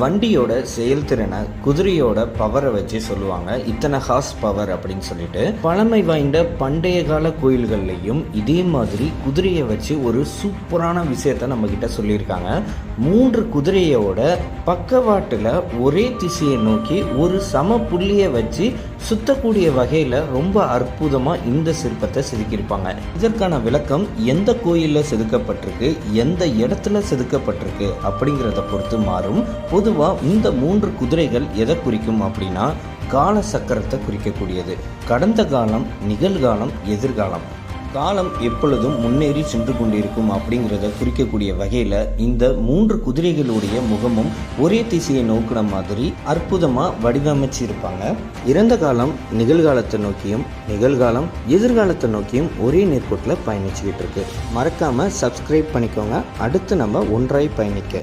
வண்டியோட செயல்திறனை குதிரையோட பவரை வச்சு சொல்லுவாங்க. இத்தனை ஹார்ஸ் பவர் அப்படின்னு சொல்லிட்டு. பழமை வாய்ந்த பண்டைய கால கோயில்கள்லையும் இதே மாதிரி குதிரையை வச்சு ஒரு சூப்பரான விஷயத்த நம்ம கிட்ட சொல்லியிருக்காங்க. மூன்று குதிரையோட பக்கவாட்டில் ஒரே திசையை நோக்கி ஒரு சம புள்ளியை வச்சு சுத்தக்கூடிய வகையில் ரொம்ப அற்புதமாக இந்த சிற்பத்தை செதுக்கியிருப்பாங்க. இதற்கான விளக்கம் எந்த கோயிலில் செதுக்கப்பட்டிருக்கு எந்த இடத்துல செதுக்கப்பட்டிருக்கு அப்படிங்கிறத பொறுத்து மாறும். பொதுவாக இந்த மூன்று குதிரைகள் எதை குறிக்கும் அப்படின்னா கால சக்கரத்தை குறிக்கக்கூடியது. கடந்த காலம் நிகழ்காலம் எதிர்காலம். காலம் எப்பொழுதும் முன்னேறி சென்று கொண்டிருக்கும் அப்படிங்கிறத குறிக்கக்கூடிய வகையில் இந்த மூன்று குதிரைகளுடைய முகமும் ஒரே திசையை நோக்கின மாதிரி அற்புதமாக வடிவமைச்சிருப்பாங்க. இறந்த காலம் நிகழ்காலத்தை நோக்கியும் நிகழ்காலம் எதிர்காலத்தை நோக்கியும் ஒரே நேர்கோட்டில் பயணிச்சுக்கிட்டு இருக்கு. மறக்காமல் சப்ஸ்கிரைப் பண்ணிக்கோங்க. அடுத்து நம்ம ஒன்றாய் பயணிக்க